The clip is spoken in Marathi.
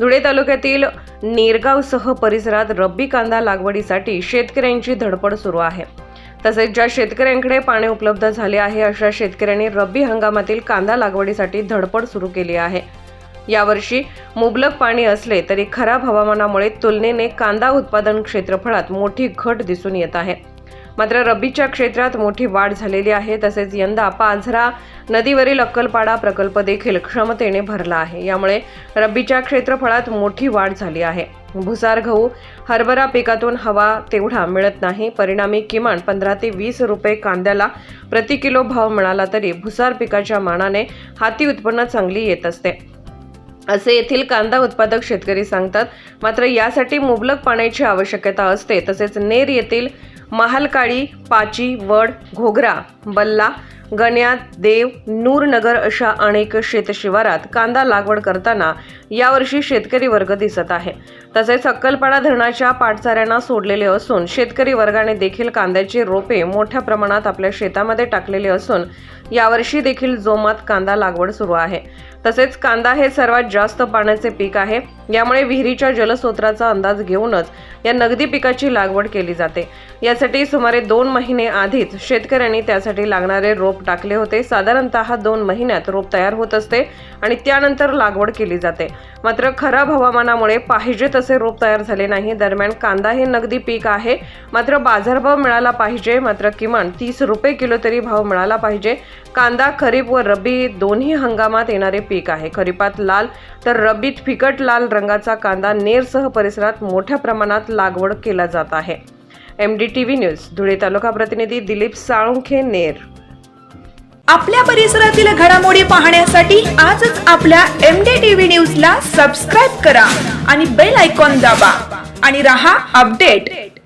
धुळे तालुक्यातील नेरगावसह परिसरात रब्बी कांदा लागवडीसाठी शेतकऱ्यांची धडपड सुरू आहे. तसेच ज्या शेतकऱ्यांकडे पाणी उपलब्ध झाले आहे अशा शेतकऱ्यांनी रब्बी हंगामातील कांदा लागवडीसाठी धडपड सुरू केली आहे. यावर्षी मुबलक पाणी असले तरी खराब हवामानामुळे तुलनेने कांदा उत्पादन क्षेत्रफळात मोठी घट दिसून येत आहे. मात्र रब्बीच्या क्षेत्रात मोठी वाढ झालेली आहे. तसेच यंदा पाझरा नदीवरील अक्कलपाडा प्रकल्प देखील क्षमतेने भरला आहे. यामुळे रब्बीच्या क्षेत्रफळात मोठी वाढ झाली आहे. भुसार गहू हरभरा पिकातून हवा तेवढा मिळत नाही. परिणामी किमान पंधरा ते वीस रुपये कांद्याला प्रति किलो भाव मिळाला तरी भुसार पिकाच्या मानाने हाती उत्पन्न चांगली येत असते. असे येथील कांदा उत्पादक शेतकरी सांगतात मात्र यासाठी मुबलक पाण्याची आवश्यकता असते. तसेच नेर येथील महालकाळी पाची वड घोगरा बल्ला गण्या देव नूरनगर अशा अनेक शेतशिवारात कांदा लागवड करताना यावर्षी शेतकरी वर्ग दिसत आहे. तसेच अक्कलपाडा धरणाच्या पाटसाऱ्यांना सोडलेले असून शेतकरी वर्गाने देखील कांद्याची रोपे मोठ्या प्रमाणात आपल्या शेतामध्ये टाकलेले असून यावर्षी देखील जोमात कांदा लागवड सुरू आहे. तसेच कांदा हे सर्वात जास्त पाण्याचे पीक आहे. यामुळे विहिरीच्या जलस्रोताचा अंदाज घेऊनच या नगदी पिकाची लागवड केली जाते. यासाठी सुमारे दोन महिने आधीच शेतकऱ्यांनी त्यासाठी लागणारे रोप टाकले होते. साधारणतः दोन महिन्यात रोप तयार होत असते आणि त्यानंतर लागवड केली जाते. मात्र खराब हवामानामुळे पाहिजे तसे रोप तयार झाले नाही. दरम्यान कांदा हे नगदी पीक आहे. मात्र बाजारभाव मिळाला पाहिजे. मात्र किमान तीस रुपये किलो तरी भाव मिळाला पाहिजे. कांदा खरीप व रब्बी दोन्ही हंगामात येणारे पीक आहे. खरीपात लाल तर रब्बीत फिकट लाल रंगाचा कांदा नेरसह परिसरात मोठ्या प्रमाणात लागवड केला जात आहे. M D T V news Dhule तालुका प्रतिनिधी दिलीप साळुंखे नेर. आपल्या परिसरातील घडामोडी पाहण्यासाठी आजच आपल्या एम डी टीव्ही न्यूज ला सबस्क्राईब करा आणि बेल आयकॉन दाबा. आणि रहा अपडेट